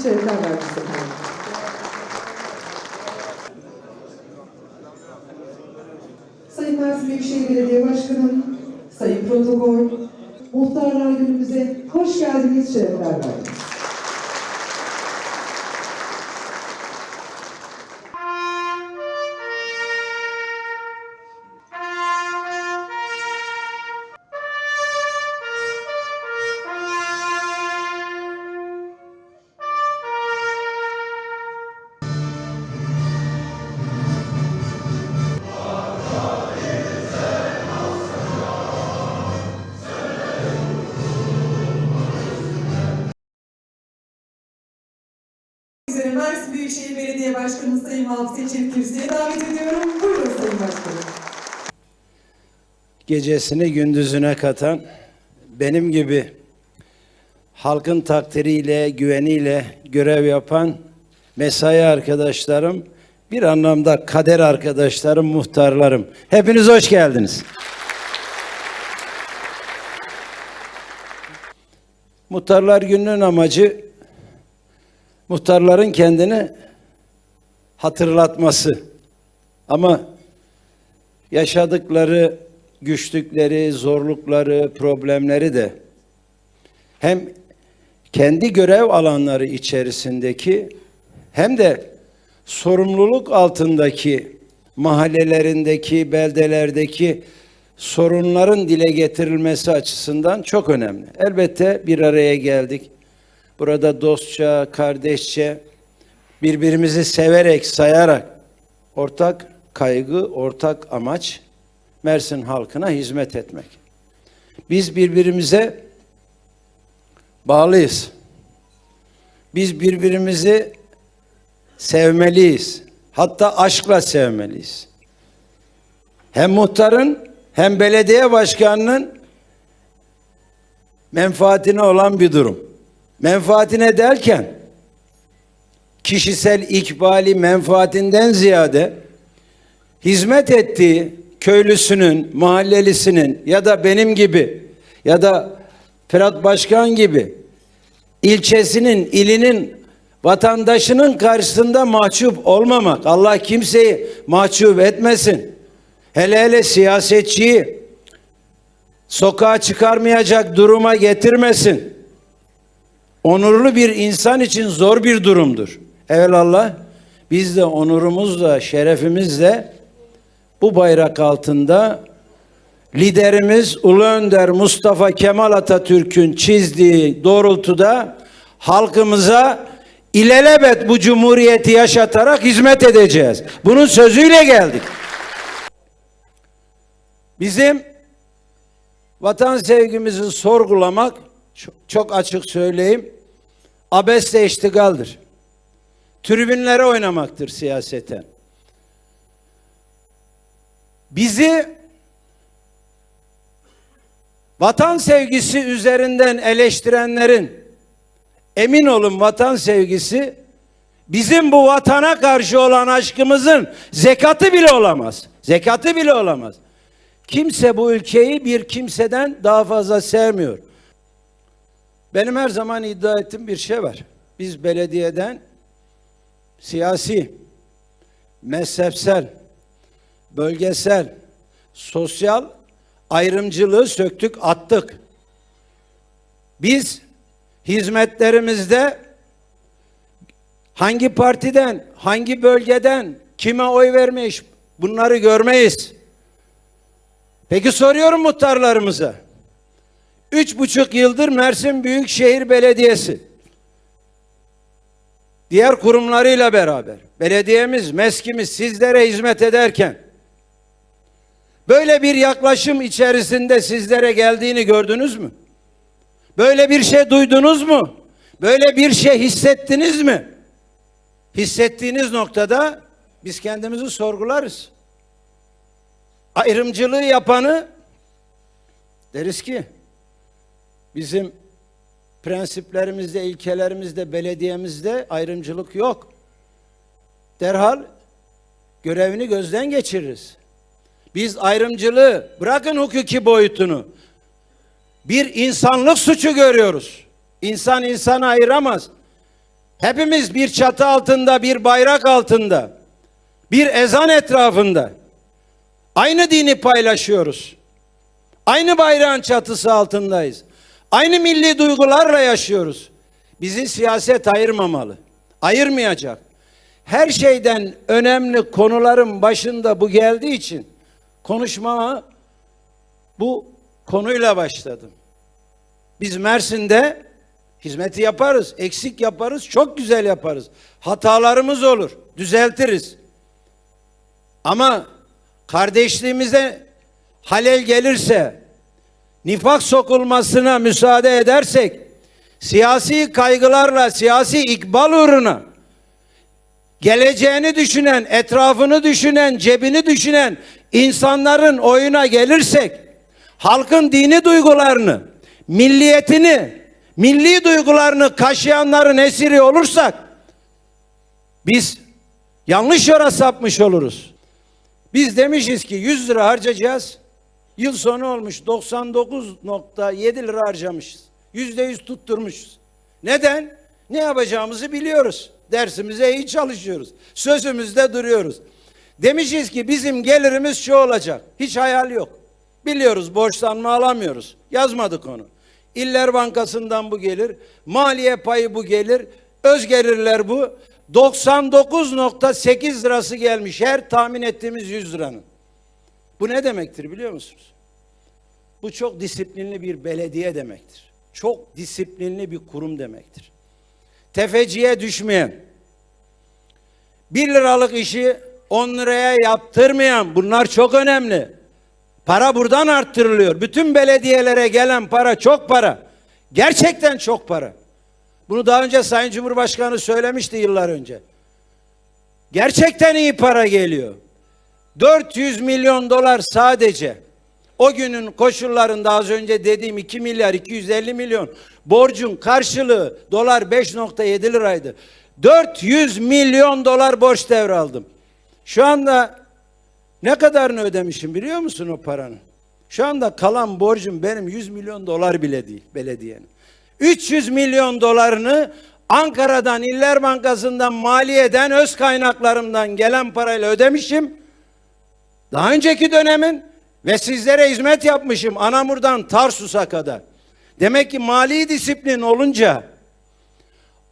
谢谢大家，谢。Üzere Mersin Büyükşehir Belediye Başkanı Sayın Hafız Seçil davet ediyorum. Buyurun Sayın Başkanım. gecesini gündüzüne katan benim gibi halkın takdiriyle, güveniyle görev yapan mesai arkadaşlarım, bir anlamda kader arkadaşlarım, muhtarlarım. Hepiniz hoş geldiniz. Muhtarlar Günü'nün amacı muhtarların kendini hatırlatması. Ama yaşadıkları güçlükleri, zorlukları, problemleri de hem kendi görev alanları içerisindeki hem de sorumluluk altındaki mahallelerindeki, beldelerdeki sorunların dile getirilmesi açısından çok önemli. Elbette bir araya geldik. Burada dostça, kardeşçe, birbirimizi severek, sayarak ortak kaygı, ortak amaç Mersin halkına hizmet etmek. Biz birbirimize bağlıyız. Biz birbirimizi sevmeliyiz. Hatta aşkla sevmeliyiz. Hem muhtarın hem belediye başkanının menfaatine olan bir durum. Menfaatine derken kişisel ikbali menfaatinden ziyade hizmet ettiği köylüsünün, mahallelisinin ya da benim gibi ya da Ferhat Başkan gibi ilçesinin, ilinin vatandaşının karşısında mahcup olmamak. Allah kimseyi mahcup etmesin. Hele hele siyasetçiyi sokağa çıkarmayacak duruma getirmesin. Onurlu bir insan için zor bir durumdur. Evelallah biz de onurumuzla, şerefimizle bu bayrak altında liderimiz Ulu Önder Mustafa Kemal Atatürk'ün çizdiği doğrultuda halkımıza ilelebet bu cumhuriyeti yaşatarak hizmet edeceğiz. Bunun sözüyle geldik. Bizim vatan sevgimizi sorgulamak çok, çok açık söyleyeyim abesle iştigaldir. Tribünlere oynamaktır siyaseten. Bizi vatan sevgisi üzerinden eleştirenlerin emin olun vatan sevgisi bizim bu vatana karşı olan aşkımızın zekatı bile olamaz. Zekatı bile olamaz. Kimse bu ülkeyi bir kimseden daha fazla sevmiyor. Benim her zaman iddia ettiğim bir şey var. Biz belediyeden siyasi, mezhepsel, bölgesel, sosyal ayrımcılığı söktük, attık. Biz hizmetlerimizde hangi partiden, hangi bölgeden, kime oy vermiş bunları görmeyiz. Peki soruyorum muhtarlarımıza. Üç buçuk yıldır Mersin Büyükşehir Belediyesi diğer kurumlarıyla beraber belediyemiz, meskimiz sizlere hizmet ederken böyle bir yaklaşım içerisinde sizlere geldiğini gördünüz mü? Böyle bir şey duydunuz mu? Böyle bir şey hissettiniz mi? Hissettiğiniz noktada biz kendimizi sorgularız. Ayrımcılığı yapanı deriz ki bizim prensiplerimizde, ilkelerimizde, belediyemizde ayrımcılık yok. Derhal görevini gözden geçiririz. Biz ayrımcılığı bırakın hukuki boyutunu bir insanlık suçu görüyoruz. İnsan insanı ayıramaz. Hepimiz bir çatı altında, bir bayrak altında, bir ezan etrafında aynı dini paylaşıyoruz. Aynı bayrağın çatısı altındayız. Aynı milli duygularla yaşıyoruz. Bizi siyaset ayırmamalı. Ayırmayacak. Her şeyden önemli konuların başında bu geldiği için konuşmama bu konuyla başladım. Biz Mersin'de hizmeti yaparız, eksik yaparız, çok güzel yaparız. Hatalarımız olur, düzeltiriz. Ama kardeşliğimize halel gelirse, nifak sokulmasına müsaade edersek, siyasi kaygılarla, siyasi ikbal uğruna geleceğini düşünen, etrafını düşünen, cebini düşünen insanların oyuna gelirsek, halkın dini duygularını, milliyetini, milli duygularını kaşıyanların esiri olursak, biz yanlış yola sapmış oluruz. Biz demişiz ki 100 lira harcayacağız. Yıl sonu olmuş 99.7 lira harcamışız. Yüzde yüz tutturmuşuz. Neden? Ne yapacağımızı biliyoruz. Dersimize iyi çalışıyoruz. Sözümüzde duruyoruz. Demişiz ki bizim gelirimiz şu olacak. Hiç hayal yok. Biliyoruz borçlanma alamıyoruz. Yazmadık onu. İller Bankası'ndan bu gelir. Maliye payı bu gelir. Öz gelirler bu. 99.8 lirası gelmiş her tahmin ettiğimiz 100 liranın. Bu ne demektir biliyor musunuz? Bu çok disiplinli bir belediye demektir. Çok disiplinli bir kurum demektir. Tefeciye düşmeyen, 1 liralık işi 10 liraya yaptırmayan bunlar çok önemli. Para buradan arttırılıyor. Bütün belediyelere gelen para çok para. Gerçekten çok para. Bunu daha önce Sayın Cumhurbaşkanı söylemişti yıllar önce. Gerçekten iyi para geliyor. 400 milyon dolar sadece. O günün koşullarında az önce dediğim 2 milyar 250 milyon borcun karşılığı dolar 5.7 liraydı. 400 milyon dolar borç devraldım. Şu anda ne kadarını ödemişim biliyor musun o paranın? Şu anda kalan borcum benim 100 milyon dolar bile değil belediyenin. 300 milyon dolarını Ankara'dan, İller Bankası'ndan, maliyeden, öz kaynaklarımdan gelen parayla ödemişim. Daha önceki dönemin ve sizlere hizmet yapmışım Anamur'dan Tarsus'a kadar. Demek ki mali disiplin olunca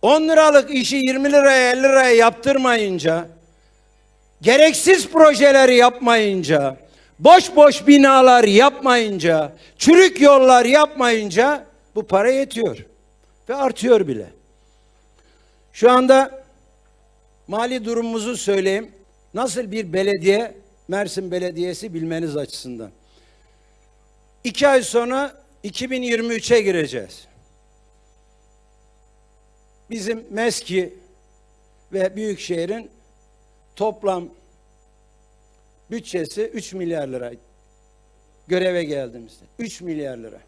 10 liralık işi 20 liraya 50 liraya yaptırmayınca gereksiz projeleri yapmayınca boş boş binalar yapmayınca çürük yollar yapmayınca bu para yetiyor ve artıyor bile. Şu anda mali durumumuzu söyleyeyim. Nasıl bir belediye Mersin Belediyesi bilmeniz açısından. İki ay sonra 2023'e gireceğiz. Bizim MESKİ ve Büyükşehir'in toplam bütçesi 3 milyar lira göreve geldiğimizde. 3 milyar lira.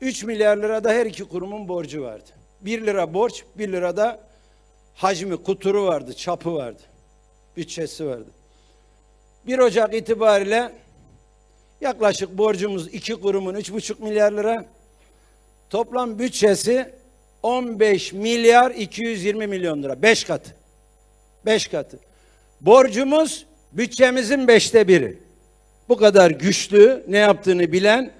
3 milyar lira da her iki kurumun borcu vardı. 1 lira borç, 1 lira da hacmi, kuturu vardı, çapı vardı bütçesi vardı. 1 Ocak itibariyle yaklaşık borcumuz iki kurumun 3,5 milyar lira. Toplam bütçesi 15 milyar 220 milyon lira. 5 katı. 5 katı. Borcumuz bütçemizin beşte biri. Bu kadar güçlü, ne yaptığını bilen,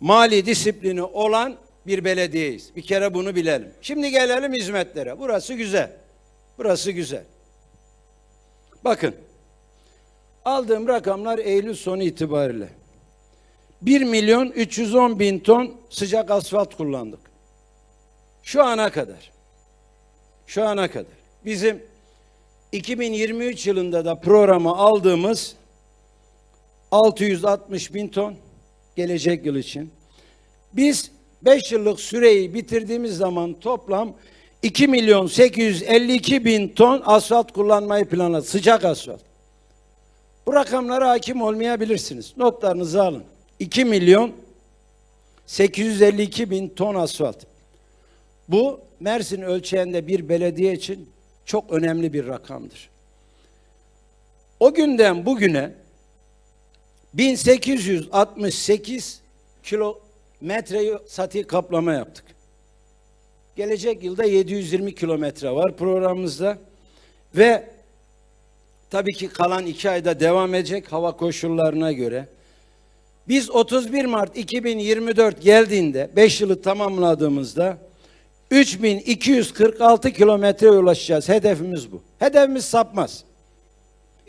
mali disiplini olan bir belediyeyiz. Bir kere bunu bilelim. Şimdi gelelim hizmetlere. Burası güzel. Burası güzel. Bakın. Aldığım rakamlar Eylül sonu itibariyle. 1 milyon 310 bin ton sıcak asfalt kullandık. Şu ana kadar. Şu ana kadar. Bizim 2023 yılında da programa aldığımız 660 bin ton gelecek yıl için. Biz 5 yıllık süreyi bitirdiğimiz zaman toplam 2 milyon 852 bin ton asfalt kullanmayı planladık. Sıcak asfalt. Bu rakamlara hakim olmayabilirsiniz. Notlarınızı alın. 2 milyon 852 bin ton asfalt. Bu Mersin ölçeğinde bir belediye için çok önemli bir rakamdır. O günden bugüne 1868 kilometre sati kaplama yaptık. Gelecek yılda 720 kilometre var programımızda. Ve tabii ki kalan iki ayda devam edecek hava koşullarına göre. Biz 31 Mart 2024 geldiğinde 5 yılı tamamladığımızda 3246 kilometreye ulaşacağız. Hedefimiz bu. Hedefimiz sapmaz.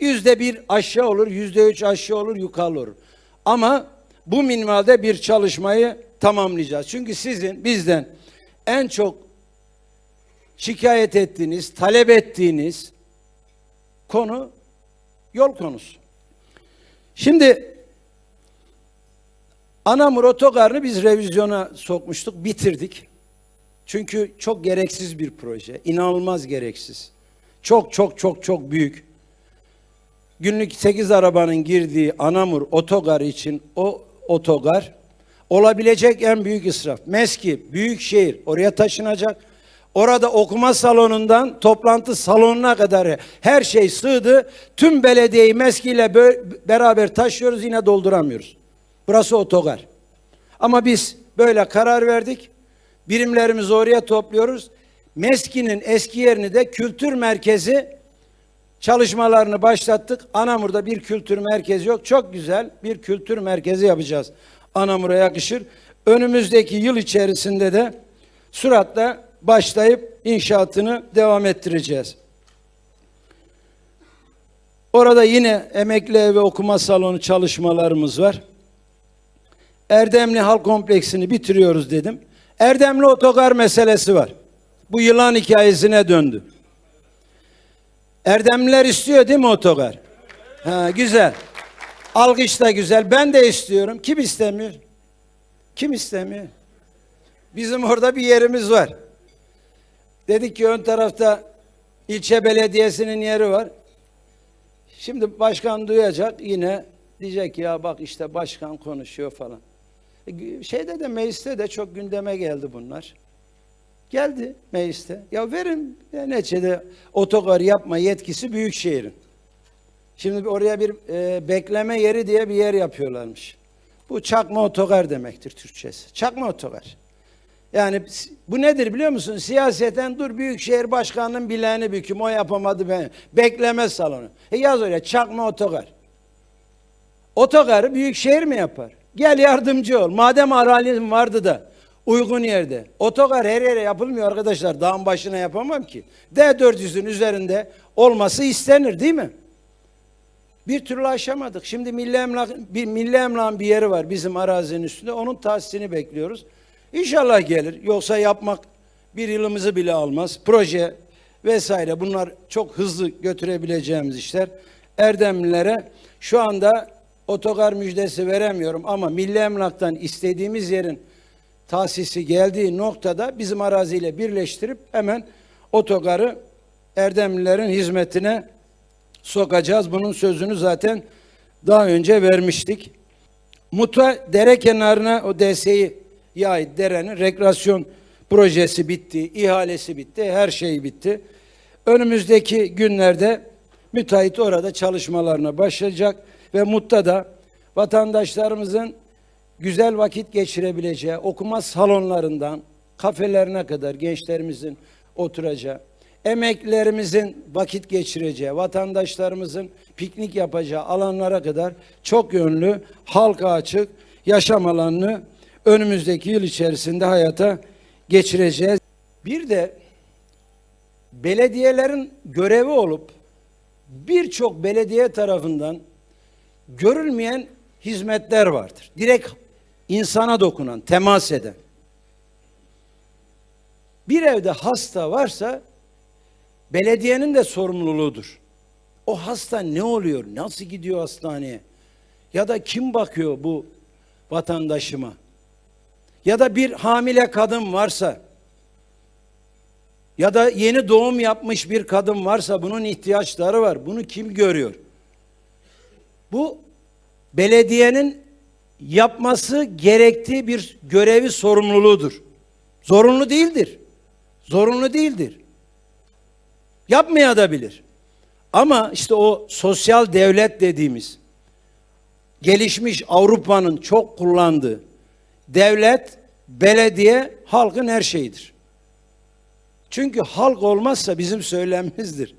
Yüzde bir aşağı olur, yüzde üç aşağı olur, yukarı olur. Ama bu minvalde bir çalışmayı tamamlayacağız. Çünkü sizin bizden en çok şikayet ettiğiniz, talep ettiğiniz konu yol konusu. Şimdi Anamur Otogarı'nı biz revizyona sokmuştuk, bitirdik. Çünkü çok gereksiz bir proje, inanılmaz gereksiz. Çok çok çok çok büyük. Günlük 8 arabanın girdiği Anamur Otogarı için o otogar olabilecek en büyük israf. Meski, büyük şehir oraya taşınacak. Orada okuma salonundan toplantı salonuna kadar her şey sığdı. Tüm belediyeyi Meski ile bö- beraber taşıyoruz yine dolduramıyoruz. Burası otogar. Ama biz böyle karar verdik. Birimlerimizi oraya topluyoruz. Meski'nin eski yerini de kültür merkezi çalışmalarını başlattık. Anamur'da bir kültür merkezi yok. Çok güzel bir kültür merkezi yapacağız. Anamur'a yakışır. Önümüzdeki yıl içerisinde de süratle başlayıp inşaatını devam ettireceğiz. Orada yine emekli evi okuma salonu çalışmalarımız var. Erdemli Halk Kompleksini bitiriyoruz dedim. Erdemli otogar meselesi var. Bu yılan hikayesine döndü. Erdemliler istiyor değil mi otogar? Ha, güzel. Alkış da güzel. Ben de istiyorum. Kim istemiyor? Kim istemiyor? Bizim orada bir yerimiz var. Dedik ki ön tarafta ilçe belediyesinin yeri var. Şimdi başkan duyacak yine diyecek ya bak işte başkan konuşuyor falan. E, Şeyde de mecliste de çok gündeme geldi bunlar. Geldi mecliste. Ya verin ya neticede otogar yapma yetkisi büyük şehrin. Şimdi oraya bir e, bekleme yeri diye bir yer yapıyorlarmış. Bu çakma otogar demektir Türkçesi. Çakma otogar. Yani bu nedir biliyor musun? Siyaseten dur Büyükşehir Başkanı'nın bileğini büküm o yapamadı ben. Bekleme salonu. E yaz oraya çakma otogar. Otogarı büyükşehir mi yapar? Gel yardımcı ol. Madem arazin vardı da uygun yerde. Otogar her yere yapılmıyor arkadaşlar. Dağın başına yapamam ki. D400'ün üzerinde olması istenir değil mi? Bir türlü aşamadık. Şimdi Milli Emlak, bir Milli Emlak'ın bir yeri var bizim arazinin üstünde. Onun tahsisini bekliyoruz. İnşallah gelir. Yoksa yapmak bir yılımızı bile almaz. Proje vesaire bunlar çok hızlı götürebileceğimiz işler. Erdemlilere şu anda otogar müjdesi veremiyorum ama Milli Emlak'tan istediğimiz yerin tahsisi geldiği noktada bizim araziyle birleştirip hemen otogarı Erdemlilerin hizmetine sokacağız. Bunun sözünü zaten daha önce vermiştik. Muta dere kenarına o DSİ ait derenin rekreasyon projesi bitti, ihalesi bitti, her şey bitti. Önümüzdeki günlerde müteahhit orada çalışmalarına başlayacak ve Mut'ta da vatandaşlarımızın güzel vakit geçirebileceği okuma salonlarından kafelerine kadar gençlerimizin oturacağı, emeklilerimizin vakit geçireceği, vatandaşlarımızın piknik yapacağı alanlara kadar çok yönlü, halka açık yaşam alanını önümüzdeki yıl içerisinde hayata geçireceğiz. Bir de belediyelerin görevi olup birçok belediye tarafından görülmeyen hizmetler vardır. Direkt insana dokunan, temas eden. Bir evde hasta varsa belediyenin de sorumluluğudur. O hasta ne oluyor? Nasıl gidiyor hastaneye? Ya da kim bakıyor bu vatandaşıma? Ya da bir hamile kadın varsa ya da yeni doğum yapmış bir kadın varsa bunun ihtiyaçları var. Bunu kim görüyor? Bu belediyenin yapması gerektiği bir görevi sorumluluğudur. Zorunlu değildir. Zorunlu değildir. Yapmaya da bilir. Ama işte o sosyal devlet dediğimiz gelişmiş Avrupa'nın çok kullandığı devlet, belediye halkın her şeyidir. Çünkü halk olmazsa bizim söylemimizdir.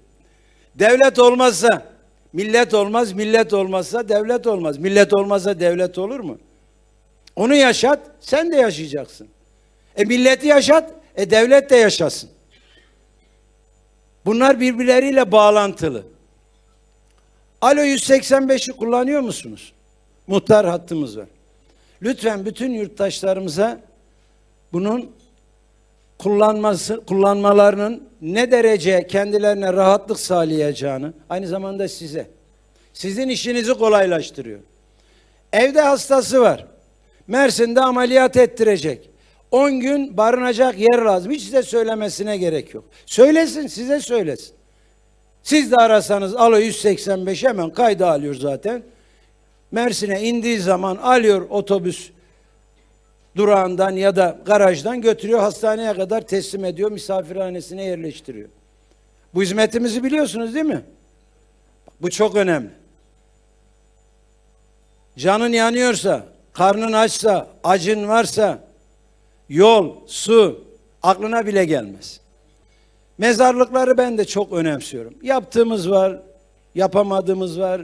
Devlet olmazsa millet olmaz, millet olmazsa devlet olmaz. Millet olmazsa devlet olur mu? Onu yaşat, sen de yaşayacaksın. E milleti yaşat, e devlet de yaşasın. Bunlar birbirleriyle bağlantılı. Alo 185'i kullanıyor musunuz? Muhtar hattımız var. Lütfen bütün yurttaşlarımıza bunun kullanması kullanmalarının ne derece kendilerine rahatlık sağlayacağını aynı zamanda size sizin işinizi kolaylaştırıyor. Evde hastası var. Mersin'de ameliyat ettirecek. 10 gün barınacak yer lazım. Hiç size söylemesine gerek yok. Söylesin, size söylesin. Siz de arasanız alo 185 hemen kayda alıyor zaten. Mersin'e indiği zaman alıyor otobüs durağından ya da garajdan götürüyor hastaneye kadar teslim ediyor misafirhanesine yerleştiriyor. Bu hizmetimizi biliyorsunuz değil mi? Bu çok önemli. Canın yanıyorsa, karnın açsa, acın varsa yol, su aklına bile gelmez. Mezarlıkları ben de çok önemsiyorum. Yaptığımız var, yapamadığımız var.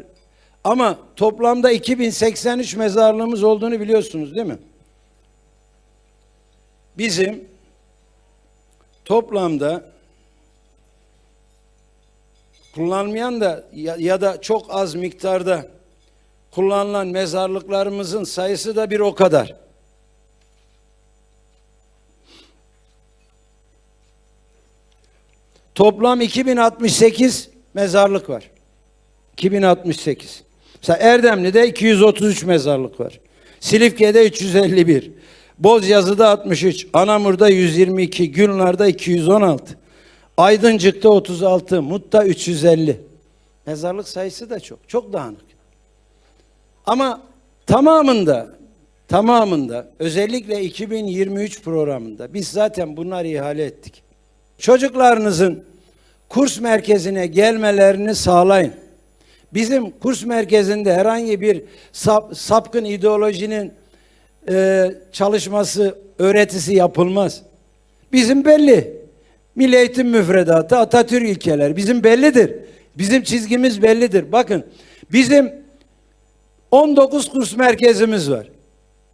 Ama toplamda 2083 mezarlığımız olduğunu biliyorsunuz değil mi? Bizim toplamda kullanmayan da ya, ya da çok az miktarda kullanılan mezarlıklarımızın sayısı da bir o kadar. Toplam 2068 mezarlık var. 2068. Mesela Erdemli'de 233 mezarlık var. Silifke'de 351. Bozyazı'da 63, Anamur'da 122, Gülnar'da 216. Aydıncık'ta 36, Mut'ta 350. Mezarlık sayısı da çok. Çok dağınık. Ama tamamında tamamında özellikle 2023 programında biz zaten bunları ihale ettik. Çocuklarınızın kurs merkezine gelmelerini sağlayın. Bizim kurs merkezinde herhangi bir sap, sapkın ideolojinin e, çalışması, öğretisi yapılmaz. Bizim belli. Milli Eğitim Müfredatı, Atatürk ilkeleri bizim bellidir. Bizim çizgimiz bellidir. Bakın bizim 19 kurs merkezimiz var.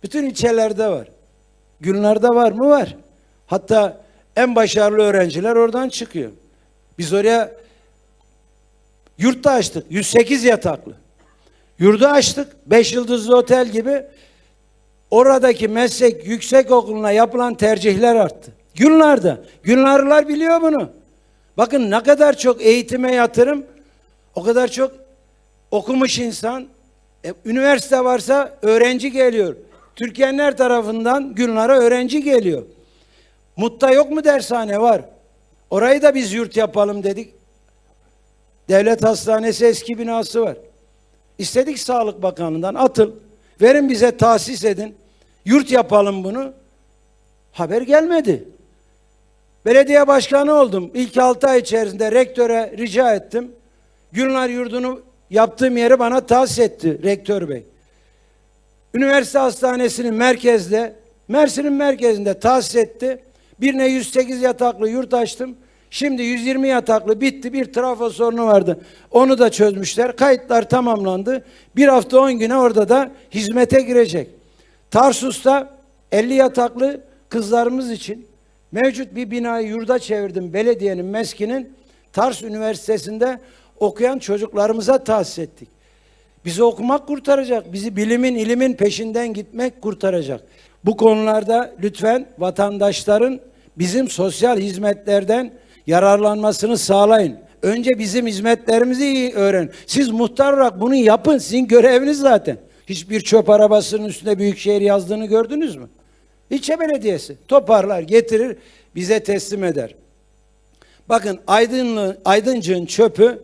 Bütün ilçelerde var. Günlerde var mı? Var. Hatta en başarılı öğrenciler oradan çıkıyor. Biz oraya yurtta açtık. 108 yataklı. Yurdu açtık. 5 yıldızlı otel gibi oradaki meslek yüksek okuluna yapılan tercihler arttı. Günlerde. Günlarlılar biliyor bunu. Bakın ne kadar çok eğitime yatırım, o kadar çok okumuş insan, e, üniversite varsa öğrenci geliyor. Türkiye'nin her tarafından Gülnar'a öğrenci geliyor. Mut'ta yok mu dershane? Var. Orayı da biz yurt yapalım dedik. Devlet hastanesi eski binası var. İstedik Sağlık Bakanlığı'ndan atıl. Verin bize tahsis edin. Yurt yapalım bunu. Haber gelmedi. Belediye başkanı oldum. İlk altı ay içerisinde rektöre rica ettim. Gülnar yurdunu yaptığım yeri bana tahsis etti rektör bey. Üniversite hastanesinin merkezde, Mersin'in merkezinde tahsis etti. Birine 108 yataklı yurt açtım. Şimdi 120 yataklı bitti. Bir trafo sorunu vardı. Onu da çözmüşler. Kayıtlar tamamlandı. Bir hafta 10 güne orada da hizmete girecek. Tarsus'ta 50 yataklı kızlarımız için mevcut bir binayı yurda çevirdim. Belediyenin meskinin Tars Üniversitesi'nde okuyan çocuklarımıza tahsis ettik. Bizi okumak kurtaracak. Bizi bilimin, ilimin peşinden gitmek kurtaracak. Bu konularda lütfen vatandaşların bizim sosyal hizmetlerden yararlanmasını sağlayın. Önce bizim hizmetlerimizi iyi öğren. Siz muhtar olarak bunu yapın. Sizin göreviniz zaten. Hiçbir çöp arabasının üstünde büyükşehir yazdığını gördünüz mü? İlçe belediyesi toparlar, getirir, bize teslim eder. Bakın Aydınlı, Aydıncık'ın çöpü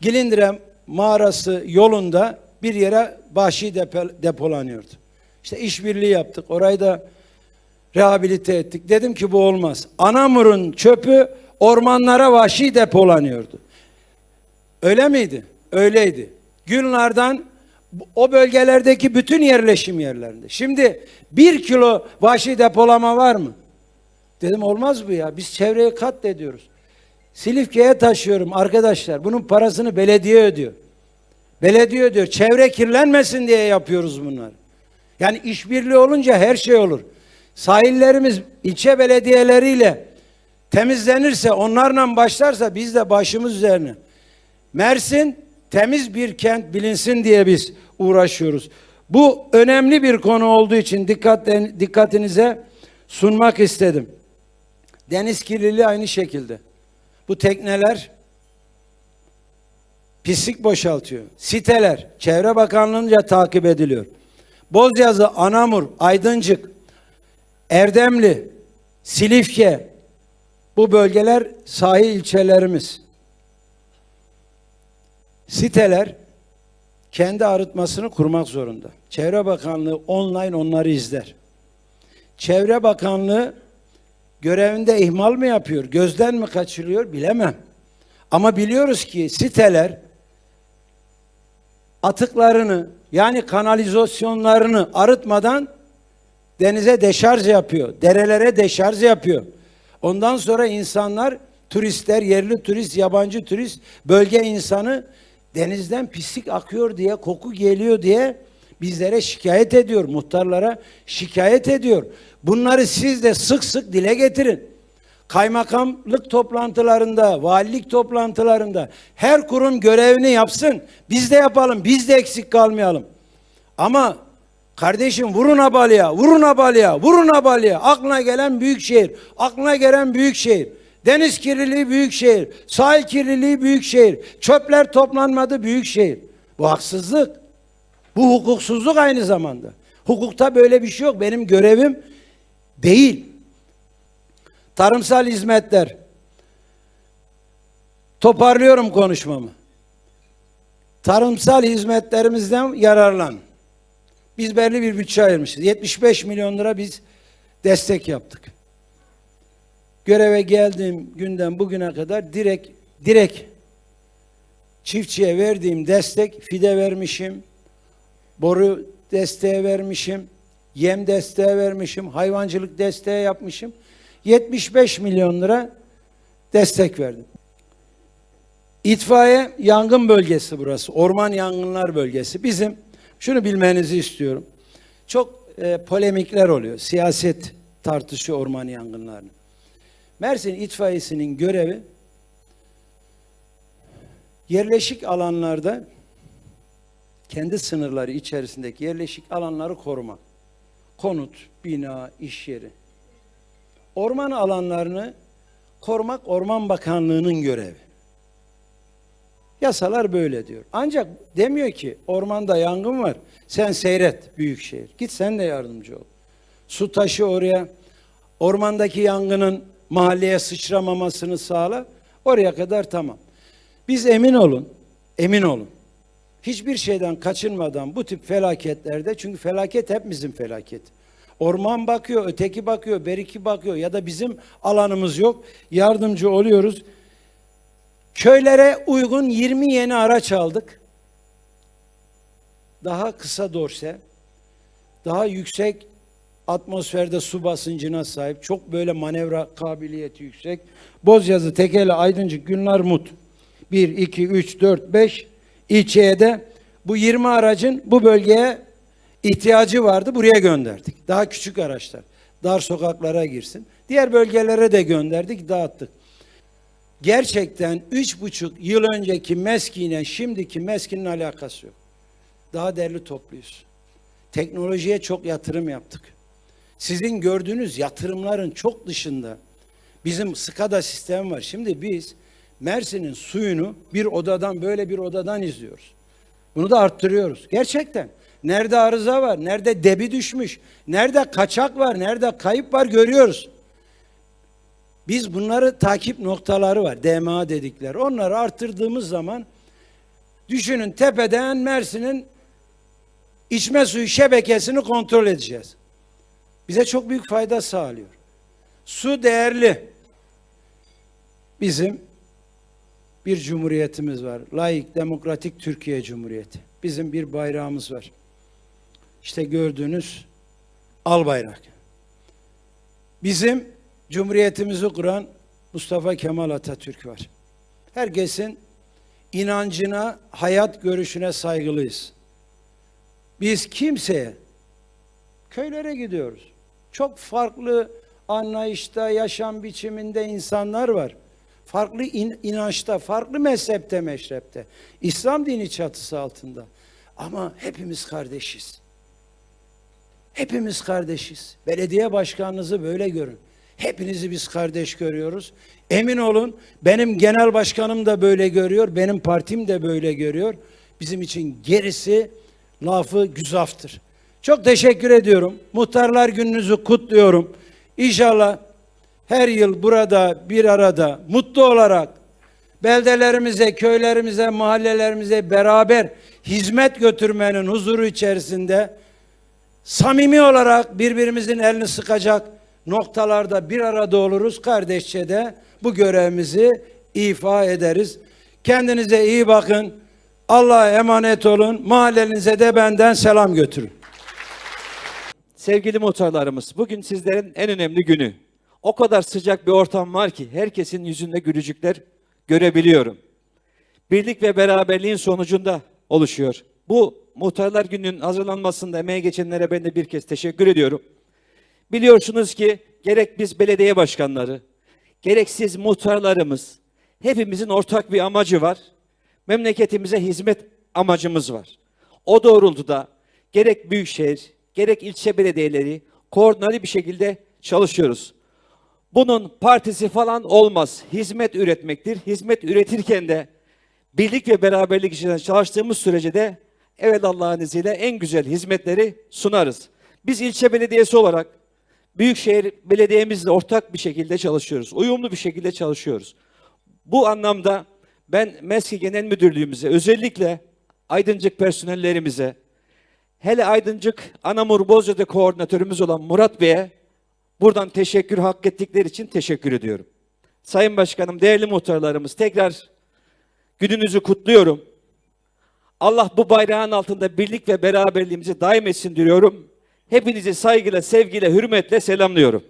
Gilindire mağarası yolunda bir yere vahşi depo- depolanıyordu. İşte işbirliği yaptık. Orayı da rehabilite ettik. Dedim ki bu olmaz. Anamur'un çöpü ormanlara vahşi depolanıyordu. Öyle miydi? Öyleydi. Gülnar'dan bu- o bölgelerdeki bütün yerleşim yerlerinde. Şimdi bir kilo vahşi depolama var mı? Dedim olmaz bu ya. Biz çevreyi katlediyoruz. Silifke'ye taşıyorum arkadaşlar. Bunun parasını belediye ödüyor. Belediye ödüyor. Çevre kirlenmesin diye yapıyoruz bunları. Yani işbirliği olunca her şey olur. Sahillerimiz ilçe belediyeleriyle temizlenirse, onlarla başlarsa biz de başımız üzerine. Mersin temiz bir kent bilinsin diye biz uğraşıyoruz. Bu önemli bir konu olduğu için dikkat, dikkatinize sunmak istedim. Deniz kirliliği aynı şekilde. Bu tekneler pislik boşaltıyor. Siteler Çevre Bakanlığı'nca takip ediliyor. Bozyazı, Anamur, Aydıncık, Erdemli, Silifke bu bölgeler sahil ilçelerimiz. Siteler kendi arıtmasını kurmak zorunda. Çevre Bakanlığı online onları izler. Çevre Bakanlığı görevinde ihmal mi yapıyor, gözden mi kaçırıyor bilemem. Ama biliyoruz ki siteler atıklarını yani kanalizasyonlarını arıtmadan denize deşarj yapıyor, derelere deşarj yapıyor. Ondan sonra insanlar, turistler, yerli turist, yabancı turist, bölge insanı denizden pislik akıyor diye, koku geliyor diye bizlere şikayet ediyor, muhtarlara şikayet ediyor. Bunları siz de sık sık dile getirin. Kaymakamlık toplantılarında, valilik toplantılarında her kurum görevini yapsın. Biz de yapalım, biz de eksik kalmayalım. Ama kardeşim vurun abalıya, vurun abalıya, vurun abalıya. Aklına gelen büyük şehir, aklına gelen büyük şehir. Deniz kirliliği büyük şehir, sahil kirliliği büyük şehir, çöpler toplanmadı büyük şehir. Bu haksızlık. Bu hukuksuzluk aynı zamanda. Hukukta böyle bir şey yok. Benim görevim değil. Tarımsal hizmetler. Toparlıyorum konuşmamı. Tarımsal hizmetlerimizden yararlan. Biz belli bir bütçe ayırmışız. 75 milyon lira biz destek yaptık. Göreve geldiğim günden bugüne kadar direkt direkt çiftçiye verdiğim destek fide vermişim, boru desteği vermişim, yem desteği vermişim, hayvancılık desteği yapmışım. 75 milyon lira destek verdim. İtfaiye yangın bölgesi burası. Orman yangınlar bölgesi. Bizim şunu bilmenizi istiyorum. Çok e, polemikler oluyor. Siyaset tartışıyor orman yangınlarını. Mersin itfaiyesinin görevi yerleşik alanlarda kendi sınırları içerisindeki yerleşik alanları korumak. Konut, bina, iş yeri. Orman alanlarını korumak Orman Bakanlığı'nın görevi. Yasalar böyle diyor. Ancak demiyor ki ormanda yangın var. Sen seyret büyükşehir. Git sen de yardımcı ol. Su taşı oraya. Ormandaki yangının mahalleye sıçramamasını sağla. Oraya kadar tamam. Biz emin olun. Emin olun. Hiçbir şeyden kaçınmadan bu tip felaketlerde çünkü felaket hepimizin felaketi. Orman bakıyor, öteki bakıyor, beriki bakıyor ya da bizim alanımız yok. Yardımcı oluyoruz. Köylere uygun 20 yeni araç aldık. Daha kısa dorse, daha yüksek atmosferde su basıncına sahip, çok böyle manevra kabiliyeti yüksek. Bozyazı, Tekeli, Aydıncık, Günler, Mut. 1, 2, 3, 4, 5 ilçeye de bu 20 aracın bu bölgeye ihtiyacı vardı. Buraya gönderdik. Daha küçük araçlar. Dar sokaklara girsin. Diğer bölgelere de gönderdik, dağıttık. Gerçekten üç buçuk yıl önceki meskine şimdiki meskinin alakası yok. Daha derli topluyuz. Teknolojiye çok yatırım yaptık. Sizin gördüğünüz yatırımların çok dışında bizim SCADA sistemi var. Şimdi biz Mersin'in suyunu bir odadan böyle bir odadan izliyoruz. Bunu da arttırıyoruz. Gerçekten. Nerede arıza var, nerede debi düşmüş, nerede kaçak var, nerede kayıp var görüyoruz. Biz bunları takip noktaları var. DMA dedikleri. Onları arttırdığımız zaman düşünün tepeden Mersin'in içme suyu şebekesini kontrol edeceğiz. Bize çok büyük fayda sağlıyor. Su değerli. Bizim bir cumhuriyetimiz var. Layık, demokratik Türkiye Cumhuriyeti. Bizim bir bayrağımız var. İşte gördüğünüz al bayrak. Bizim Cumhuriyetimizi kuran Mustafa Kemal Atatürk var. Herkesin inancına, hayat görüşüne saygılıyız. Biz kimseye köylere gidiyoruz. Çok farklı anlayışta, yaşam biçiminde insanlar var. Farklı in- inançta, farklı mezhepte, meşrepte. İslam dini çatısı altında. Ama hepimiz kardeşiz. Hepimiz kardeşiz. Belediye başkanınızı böyle görün. Hepinizi biz kardeş görüyoruz. Emin olun benim genel başkanım da böyle görüyor, benim partim de böyle görüyor. Bizim için gerisi lafı güzaftır. Çok teşekkür ediyorum. Muhtarlar gününüzü kutluyorum. İnşallah her yıl burada bir arada mutlu olarak beldelerimize, köylerimize, mahallelerimize beraber hizmet götürmenin huzuru içerisinde samimi olarak birbirimizin elini sıkacak noktalarda bir arada oluruz. Kardeşçe de bu görevimizi ifa ederiz. Kendinize iyi bakın. Allah'a emanet olun. Mahallenize de benden selam götürün. Sevgili muhtarlarımız, bugün sizlerin en önemli günü. O kadar sıcak bir ortam var ki herkesin yüzünde gülücükler görebiliyorum. Birlik ve beraberliğin sonucunda oluşuyor. Bu muhtarlar gününün hazırlanmasında emeği geçenlere ben de bir kez teşekkür ediyorum. Biliyorsunuz ki gerek biz belediye başkanları, gerek siz muhtarlarımız, hepimizin ortak bir amacı var. Memleketimize hizmet amacımız var. O doğrultuda gerek büyükşehir, gerek ilçe belediyeleri koordineli bir şekilde çalışıyoruz. Bunun partisi falan olmaz. Hizmet üretmektir. Hizmet üretirken de birlik ve beraberlik içinde çalıştığımız sürece de evet Allah'ın izniyle en güzel hizmetleri sunarız. Biz ilçe belediyesi olarak Büyükşehir Belediye'mizle ortak bir şekilde çalışıyoruz. Uyumlu bir şekilde çalışıyoruz. Bu anlamda ben MESKİ Genel Müdürlüğümüze özellikle Aydıncık personellerimize hele Aydıncık Anamur Bozcaada koordinatörümüz olan Murat Bey'e buradan teşekkür hak ettikleri için teşekkür ediyorum. Sayın Başkanım, değerli muhtarlarımız tekrar gününüzü kutluyorum. Allah bu bayrağın altında birlik ve beraberliğimizi daim etsin diyorum. Hepinizi saygıyla, sevgiyle, hürmetle selamlıyorum.